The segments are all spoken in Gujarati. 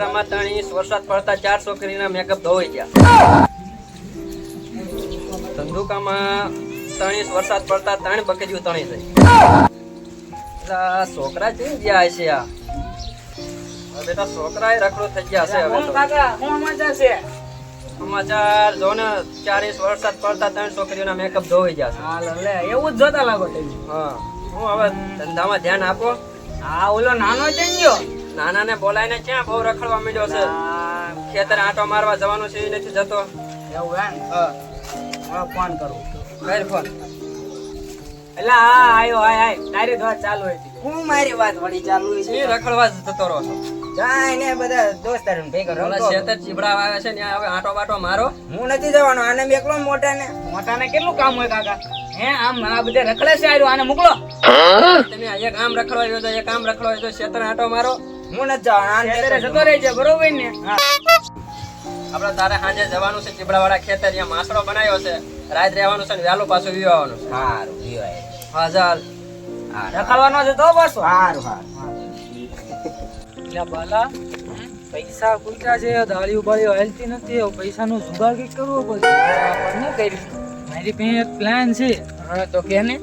ધોલેરામાં ત્રણ ઇંચ વરસાદ પડતા ચાર છોકરીના મેકઅપ ધોવાઈ ગયા. ધંધુકામાં ત્રણ ઇંચ વરસાદ પડતા ત્રણ બકેજીઓ તણી થઈ. છોકરા જઈ ગયા છે આ? બેટા છોકરા રખડો થઈ ગયા છે હવે સમાચાર જો ને ચાર ઇંચ વરસાદ પડતા ત્રણ છોકરીઓના મેકઅપ ધોવાઈ ગયા છે. એવું જ જોતા લાગો તમે. હા. હું હવે ધંધામાં ધ્યાન આપો. આ ઓલો નાનો થઈ ને જો નાનાને બોલાવીને ક્યાં બહુ રખડવા માંડ્યો છે? ખેતર આંટો મારવા જવાનું છે એ નથી જતો. એવું એમ? હા. ફોન કરું. કર ફોન. એટલે હા આયો હાય હાય તારી જ વાત ચાલુ હતી. હું મારી વાત વળી ચાલુ એ છે? રખડવા જતો રહો છો. જાય ને બધા દોસ્તારો ભેગા ઓલા ખેતર ચીબડા આવે છે ને હવે આંટો બાટો મારો. હું નથી જવાનો આને એકલો મોટા ને મોટાને. કેટલું કામ હોય કાકા? હે આમ આ બધે રખડે છે આને મોકલો. તમે આ એક આમ રખડવા આવ્યો એક આમ રખડવા છો ખેતર આંટો મારો. હું નથી જવાનો આને ખેતરે એકલો જતો રહેજે બરોબર ને? આપણે તારે સાંજે જવાનું છે ચીબડા વાળા ખેતર ત્યાં માસડો બનાવ્યો છે. રાત રહેવાનું છે ને વહેલું પાછું વીવો છે. હારું વિવાય. હા ચાલ. રખડવાનો છે તો બસ હારું સારું બાલા પૈસા ખૂટ્યા છે દાળી બાળીઓ હેલ્થી નથી પૈસાનો જુગાડ કંઈક કરવો પડશે. શું કર્યું? મારી પાસે એક પ્લાન છે. હા તો કે ને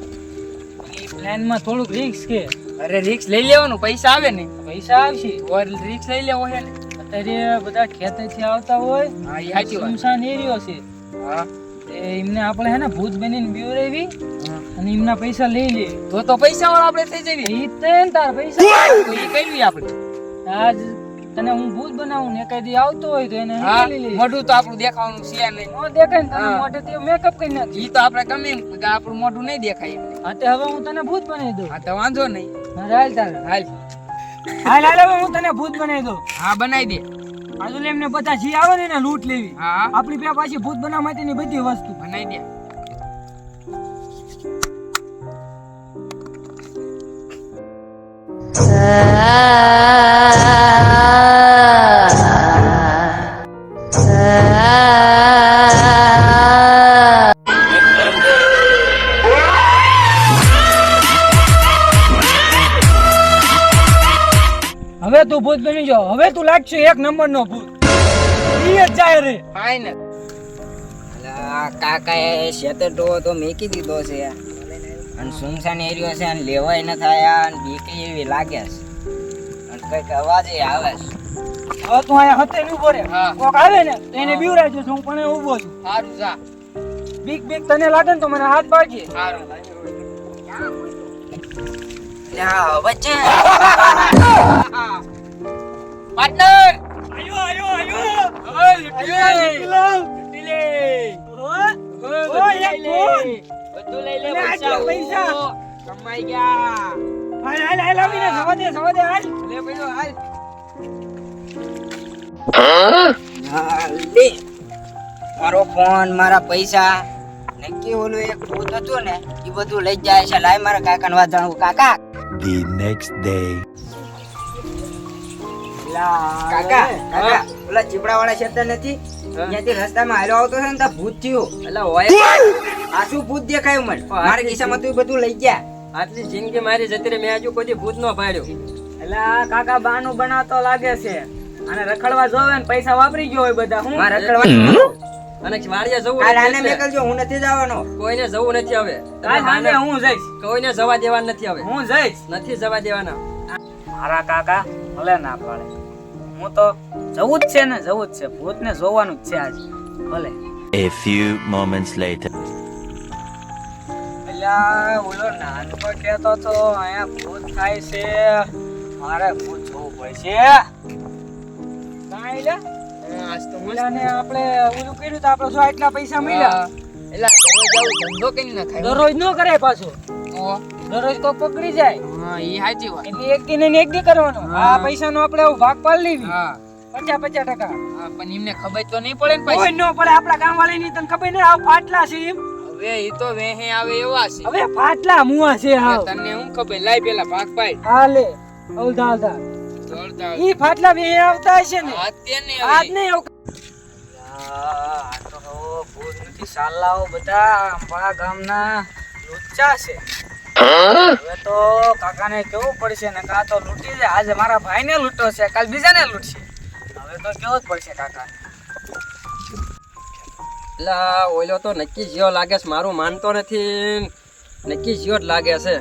એ પ્લાનમાં થોડુંક રિક્સ કે અરે રિક્સ લઈ લેવાનું પૈસા આવે ને. પૈસા આવશે ઓર રિક્સ લઈ લેવો છે. ને અત્યારે બધા ખેતરથી આવતા હોય હા એ સાચી વાત. સુમસાન એરિયો છે. હા. એમને આપણે હે ને ભૂત બનીને બીવરાવી અને એમના પૈસા લઈ લે. તો તો પૈસા વાળા આપણે થઈ જઈએ. ઈ તેન તાર પૈસા. એ કરવી આપણે. આજ તને હું ભૂત બનાવું ને કઈ દી આવતો હોય તો એને લઈ લે. મોઢું તો આપણું દેખાવાનું છે નહીં. નો દેખાય ને તને મોઢે તે મેકઅપ કરી નાખી ઈ તો આપણે ગમે આપણું મોઢું નહીં દેખાય. હા તે હવે હું તને ભૂત બનાવી દઉં. હા તો વાંધો નહીં. હાલ તાર. હાલ. હાલ હાલ હું તને ભૂત બનાવી દઉં. હા બનાવી દે. આજુ એમને બધા જી આવે ને એને લૂંટ લેવી. હા. આપણી પે પાછી ભૂત બનાવવા માટેની બધી વસ્તુ. બનાવી દે. હવે તું ભૂત બની જો હવે તું લાગશે એક નંબર નો ભૂત. ઈ જ જાય રે. ફાઈનલ અલા, કાકાએ શેતર તો મેકી દીધો છે. અને સુમસાન એરિયો છે અને લેવાય ન થાય અને બીકે એવી લાગે છે. અને કંઈક અવાજ આવે છે. હવે તું અહીંયા હતે ઊભો રે. કોક આવે ને તો એને બીવરાજો છું હું પણ ઊભો છું. સારું જા. બીક બીક તને લાગે ને તો મને હાથ પાડજે સારું વચ્ચે પાર્ટનર આયો આયો આયો ઓય લે ઓય ફોન બધું લઈ લે આટલા પૈસા. કમાઈ ગયા હાલ હાલ હાલ આવીને સવા દે સવા દે હાલ લે ભાઈ હાલ લે મારો ફોન મારા પૈસા નક્કી ઓલું એક ભૂત હતું ને એ બધું લઈ જાય છે લાય મારા કાકાને વાત જાણવું કાકા the next day. કાકા કાકા ઓલા ચીપડા વાળા ક્ષેત્ર નથી ત્યાંથી રસ્તામાં હાલો આવતો છે ને ત્યાં ભૂત થયું. એટલે હોય. આ શું ભૂત દેખાયું મને? મારા ખિસ્સામાં તું બધું લઈ ગયા. આટલી જિંદગી મારી જતી રહી મેં હજુ કોઈ ભૂત નો પાડ્યો. એટલે આ કાકા બાનું બનાવતો લાગે છે. અને રખડવા જોવે ને પૈસા વાપરી ગયો હોય બધા હું? રખડવા રખડવાનું અને વાડીએ જવું કાલ આને મેકલજો હું નથી જવાનો. કોઈને જવું નથી હવે. કાલે હું જઈશ. કોઈને જવા દેવાના નથી હવે. હું જઈશ. નથી જવા દેવાના. મારા કાકા ભલે ના પાડે. હું તો જવું જ છે ને જવું જ છે. ભૂત ને જોવાનું જ છે આજ. ભલે. A few moments later. અલ્યા ઓલો નાનકો કહેતો તો અહીંયા ભૂત થાય છે. મારે ભૂત જોવું પડશે કાંઈ લે આજ તો ઓલાને આપણે ઓલું કર્યું તો આપણે જો આટલા પૈસા મળ્યા. એટલે દરરોજ આવું ધંધો કરી નાખાય દરરોજ ન કરે પાછો. દરરોજ કોઈ પકડી જાય. હા એ સાચી વાત. એટલે એક દી ને એક દી કરવાનો. આ પૈસાનો આપણે ભાગ પાડી લેવી. હા. પચાસ પચાસ ટકા. હા, પણ એમને ખબર તો નહીં પડે ને કોઈ ન પડે આપણા ગામ વાળી ની તને ખબર ને આ ફાટલા છે એમ. હવે એ તો વેહે આવે એવા છે. હવે ફાટલા મુવા છે હા તને હું ખબર? લાઈ પેલા ભાગ પાડ. હાલે અવધા અવધા ઈ ફાટલા બે આવતા હશે ને. આજ નહીં આવ આ તો ભૂત નથી. સાલાઓ બધા અંબાળા ગામના લુચ્ચા છે. હવે તો કાકાને કેવું પડશે ને કાં તો લૂંટી જાય. આજે મારા ભાઈને લૂંટો છે કાલ બીજાને લૂંટશે. તો કેવું જ પડશે કાકા એટલે ઓલો તો નક્કી જીઓ લાગે છે મારું માનતો નથી. નક્કી જીઓ જ લાગે છે.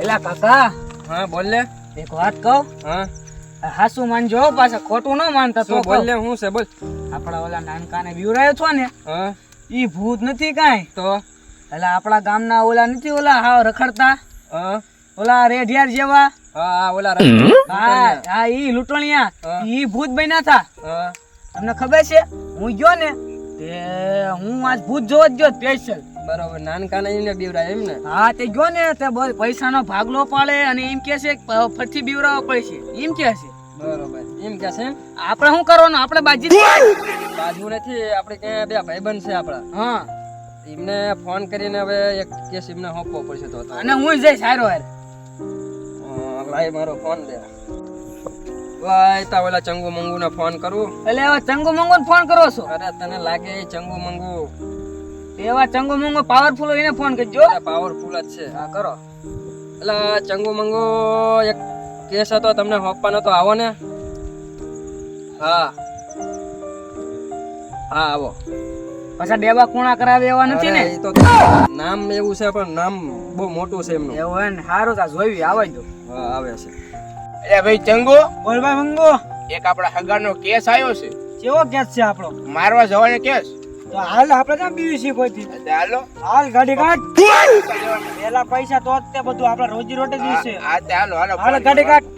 એલા કાકા. હા બોલ લે. એક વાત કહું? હા. હાસુ માનજો હો પાછા ખોટું ન માનતા તો બોલ લે હું છે બોલ. આપડા ઓલા નાનકાને બીવરાયો છો ને હા. ઈ ભૂત નથી કાઈ. તો? એટલે આપડા ગામના ઓલા નથી ઓલા હા રખડતા? હા. ઓલા રેઢિયાર જેવા? હા હા, ઓલા હા હા ઈ લૂંટણિયા. ઈ ભૂત બન્યા હતા હા. તમને ખબર છે? હું ગયો ને તે હું આજ ભૂત જોવા જ ગયો સ્પેશિયલ. બરોબર નાનકાને એને બીવરાય એમ ને? હા તે ગયો ને તે બોલ પૈસાનો ભાગલો પાડે અને એમ કહે છે કે પ- બીવરાવો પડશે એમ કે છે. બરોબર એમ કે છે આપણે શું કરવાનું? આપણે બાજી બાજુ નથી આપણે ક્યાં બે ભાઈબંધ છે આપણા. હા. એમને ફોન કરીને હવે એક કેસ એમને હોપવો પડશે તો. અને હું જઈશ સારો હાર. લાઈ મારો ફોન દે. લાય તા ઓલા ચંગુ મંગુ ને ફોન કરું. એટલે ચંગુ મંગુ ફોન કરો છો? અરે તને લાગે ચંગુ મંગુ. એવા ચંગુ મંગો પાવરફુલ એને ફોન કરજો. પાવરફુલ જ છે. હા કરો. એટલે ચંગુ મંગો એક કેસ હતો તમને હોપવાનો તો આવો ને. હા. હા આવો. પાછા ડેબા કુણા કરાવે એવા નથી ને? તો નામ એવું છે પણ નામ બહુ મોટું છે એમનું. એવું હોય ને? સારું તા જોયું આવે દો. હા આવે છે. અરે ભાઈ ચંગો. બોલ ભાઈ મંગો. એક આપણા હગાનો કેસ આવ્યો છે. કેવો કેસ છે આપણો? મારવા જવાનો કેસ તો હાલ આપણે ક્યાં બીવી છીએ કોઈથી હાલો. હાલ ગાડી કાઢ. પેલા પૈસા તો જ તે બધું આપણે રોજી રોટી દિવસે હા તે હાલો હાલો હાલ ગાડી કાઢ.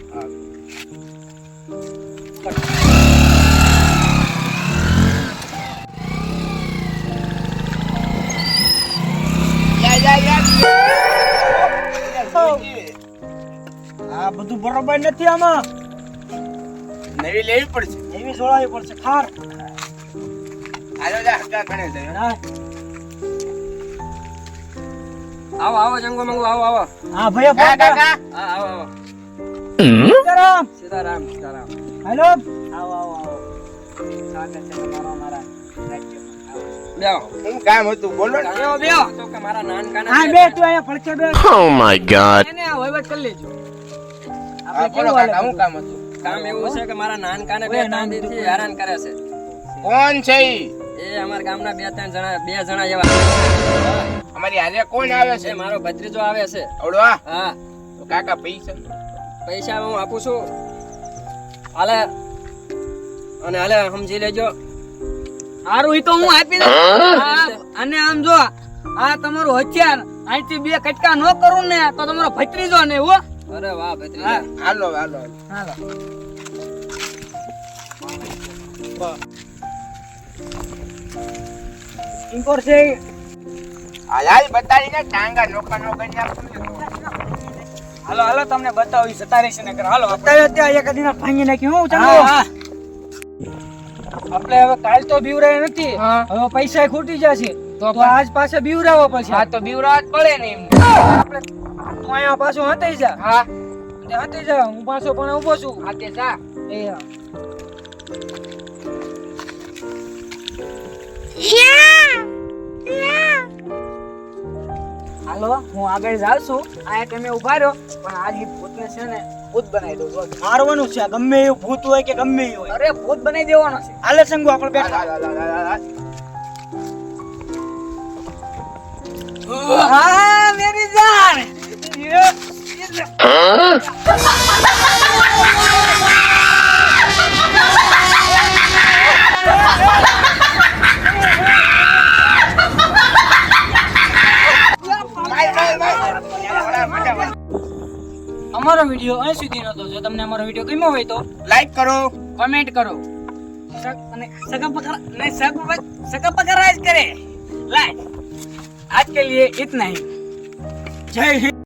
આ બધું બરોબર નથી આમાં. નવી લેવી પડશે. નવી જોડાવી પડશે. ખાર. જા હગા. આવો આવો જંગો મંગુ આવો આવો. હા ભાઈ કાકા હા આવો આવો. સીતારામ. સીતારામ સીતારામ. હેલો. આવો આવો આવો. સ્વાગત છે તમારો મારા હું કામ હતું બોલો ને. બેહો બેહો. તો કે મારા નાનકાના હા બે બે તું અહીંયા પડખે બે Oh my god. એને વહીવટ કરી લેજો. આપણે બોલો કાકા હું કામ હતું? કામ એવું છે કે મારા નાનકાને બે ઓય, ત્રણ હેરાન કરે છે. કોણ છે ઈ? એ અમારા ગામના બે ત્રણ જણા બે જણા એવા. અમારી આજે કોણ આવે છે? મારો ભત્રીજો આવે છે. આવડો હા. તો કાકા પૈસા? પૈસા હું આપું છું. હાલે. અને હાલે સમજી લેજો. હારું ઈ તો હું આપી દઉં. હા, અને આમ જો આ તમારું હથિયાર અહીંથી બે કટકા નો કરું ને તો તમારો ભત્રીજો ને હો. અરે વાહ ભત્રીજા. હાલો હાલો. હાલો. ઇન્કોર છે. હાલ હાલ બતાવી ને ટાંગા નોકા નોકા ને હાલો હાલો તમને બતાવી સતારી છે નગર હાલો બતાવ્યો ત્યાં એક દિન ભાંગી નાખ્યું હું ચાલો આપણે હવે કાલ તો બીવરાય નથી. હવે પૈસા ખૂટી જશે. તો આજ પાછા બીવરાવો પડશે. હા તો બીવરાત પડે ને એમ. આપણે તું અહીંયા પાછો હતાઈ જા. હા. હતાઈ જા. હું પાછો પણ ઊભો છું. હા જા. એ હા. હાલો હું આગળ જાઉં છું. અહીંયા તમે ઊભા રહ્યો પણ આજ ભૂતને છે ને ભૂત બનાવી દઉં મારવાનું છે ગમે એવું ભૂત હોય કે ગમે એવું હોય. અરે ભૂત બનાવી દેવાનો છે. હાલે સંગુ આપણે બેઠા. હા મેરી જાન. અમારો વીડિયો અહીં સુધીનો તો જો તમને અમારો વીડિયો ગમ્યો હોય તો લાઈક કરો. કમેન્ટ કરો. અને સગા પકડા નહીં સગ સગા પકડા જ કરે. લાઈક આજ કે લીએ ઇતના હી. જય હિન્દ.